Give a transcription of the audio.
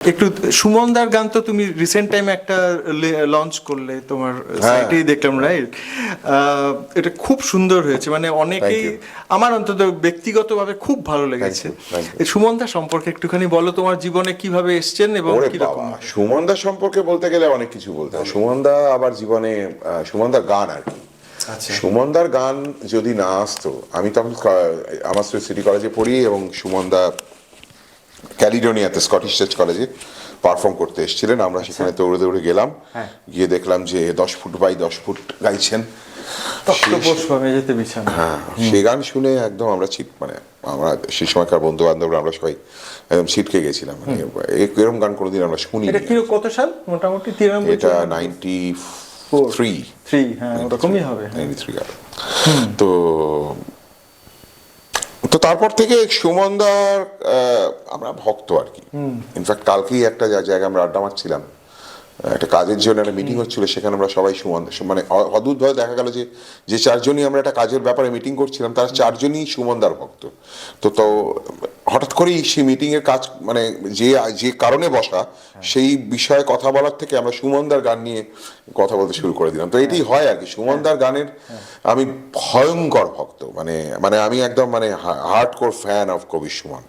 একটু সুমনদার গান তো তুমি রিসেন্ট টাইমে একটা লঞ্চ করলে তোমার হ্যাঁ। সাইটেই দেখলাম রাইট এটা খুব সুন্দর হয়েছে। মানে অনেকেই আমার অন্তত ব্যক্তিগতভাবে খুব ভালো লেগেছে। সুমনদা সম্পর্কে একটুখানি বলো তোমার জীবনে কীভাবে এসছেন এবং কীরকম? সুমনদা সম্পর্কে বলতে গেলে অনেক কিছু বলতে হয়। সুমনদা আবার জীবনে সুমনদার গান আর কি। আচ্ছা। সুমনদার গান যদি না আসতো আমি তখন আমার সিটি কলেজে পড়ি এবং সুমনদা ক্যালিডোনিয়াতে স্কটিশ চার্চ কলেজে পারফর্ম করতে এসেছিলেন। আমরা সেখানে দৌড়ে দৌড়ে গেলাম। হ্যাঁ। গিয়ে দেখলাম যে দশ ফুট বাই দশ ফুট গাইছেন। হ্যাঁ সে গান শুনে একদম আমরা ছিট মানে আমরা সেই সময়কার বন্ধু বান্ধবরা আমরা সবাই একদম ছিটকে গেছিলাম। মানে এরকম গান কোনোদিন আমরা শুনি এটা কি কত সাল? মোটামুটি এটা নাইনটি থ্রি থ্রি হ্যাঁ ওরকমই হবে নাইনটি থ্রি তো তো তারপর থেকে সুমনদার আমরা ভক্ত আর কি। ইনফ্যাক্ট কালকেই একটা জায়গায় আমরা আড্ডা মারছিলাম। একটা কাজের জন্য একটা মিটিং হচ্ছিল সেখানে আমরা সবাই সুমন মানে অদ্ভুত অদ্ভুতভাবে দেখা গেল যে যে চারজনই আমরা একটা কাজের ব্যাপারে মিটিং করছিলাম তারা চারজনই সুমনদার ভক্ত। তো তো হঠাৎ করেই সেই মিটিং এর কাজ মানে যে যে কারণে বসা সেই বিষয়ে কথা বলার থেকে আমরা সুমনদার গান নিয়ে কথা বলতে শুরু করে দিলাম। তো এটি হয়। আর কি সুমনদার গানের আমি ভয়ঙ্কর ভক্ত। মানে মানে আমি একদম মানে হার্ড কোর ফ্যান অফ কবি সুমন।